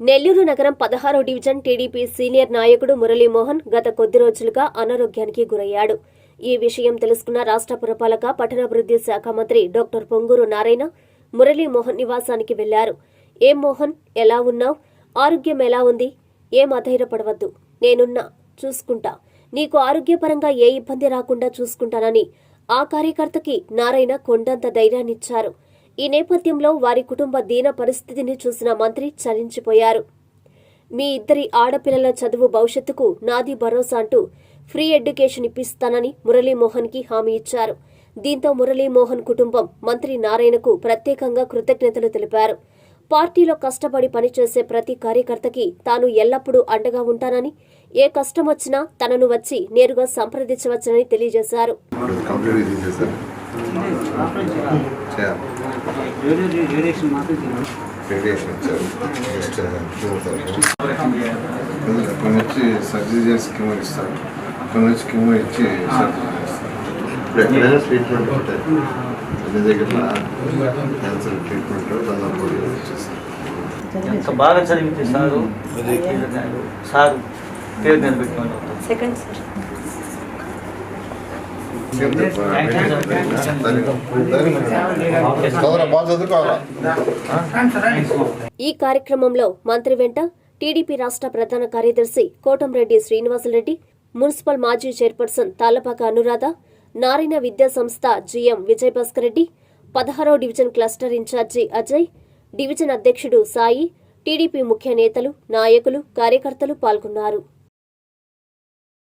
నెల్లూరు నగరం పదహారో division TDP senior నాయకుడు మురళీమోహన్ గత కొద్ది రోజులుగా అనారోగ్యానికి గురయ్యాడు. ఈ విషయం తెలుసుకున్న రాష్ట్ర పురపాలక పట్టణాభివృద్ధి శాఖ మంత్రి డాక్టర్ పొంగూరు నారాయణ మురళీమోహన్ నివాసానికి వెళ్ళారు. ఏం మోహన్ ఎలా ఉన్నావు? ఆరోగ్యం ఎలా ఉంది? ఏం అధైర్యపడవద్దు. నేనున్నా చూసుకుంటా. నీకు ఆరోగ్యపరంగా ఏ ఇబ్బంది రాకుండా చూసుకుంటానని ఆ కార్యకర్తకి నారాయణ కొండంత ధైర్యాన్నిచ్చారు. ఈ నేపథ్యంలో వారి కుటుంబ దీన పరిస్థితిని చూసిన మంత్రి చలించిపోయారు. మీ ఇద్దరి ఆడపిల్లల చదువు భవిష్యత్తుకు నాది భరోసా అంటూ ఫ్రీ ఎడ్యుకేషన్ ఇప్పిస్తానని మురళీమోహన్కి హామీ ఇచ్చారు. దీంతో మురళీమోహన్ కుటుంబం మంత్రి నారాయణకు ప్రత్యేకంగా కృతజ్ఞతలు తెలిపారు. పార్టీలో కష్టపడి పనిచేసే ప్రతి కార్యకర్తకి తాను ఎల్లప్పుడూ అండగా ఉంటానని ఏ కష్టం వచ్చినా తనను వచ్చి నేరుగా సంప్రదించవచ్చని తెలియజేశారు. రేడియేషన్ ఇచ్చారు నెక్స్ట్ కొన్ని వచ్చి సర్జరీ చేసి కిమో ఇస్తారు. కొన్ని వచ్చి కిమో ఇచ్చి సర్జరీ చేస్తారు. ఇప్పుడు ఎక్కడైనా ట్రీట్మెంట్ ఉంటాయి అన్ని దగ్గర క్యాన్సర్ ట్రీట్మెంట్ దాదాపు చేస్తారు. ఎంత బాగా చదివితే సారు? సారు పేరు నిలబెట్టుకొని సెకండ్ సార్ ఈ కార్యక్రమంలో మంత్రి వెంట టీడీపీ రాష్ట్ర ప్రధాన కార్యదర్శి కోటంరెడ్డి శ్రీనివాసరెడ్డి మున్సిపల్ మాజీ చైర్పర్సన్ తాళ్ళపాక అనురాధ నారాయణ విద్యా సంస్థ జీఎం విజయభాస్కర్ రెడ్డి పదహారో division cluster incharge Ajay division అధ్యక్షుడు సాయి టీడీపీ ముఖ్య నేతలు నాయకులు కార్యకర్తలు పాల్గొన్నారు.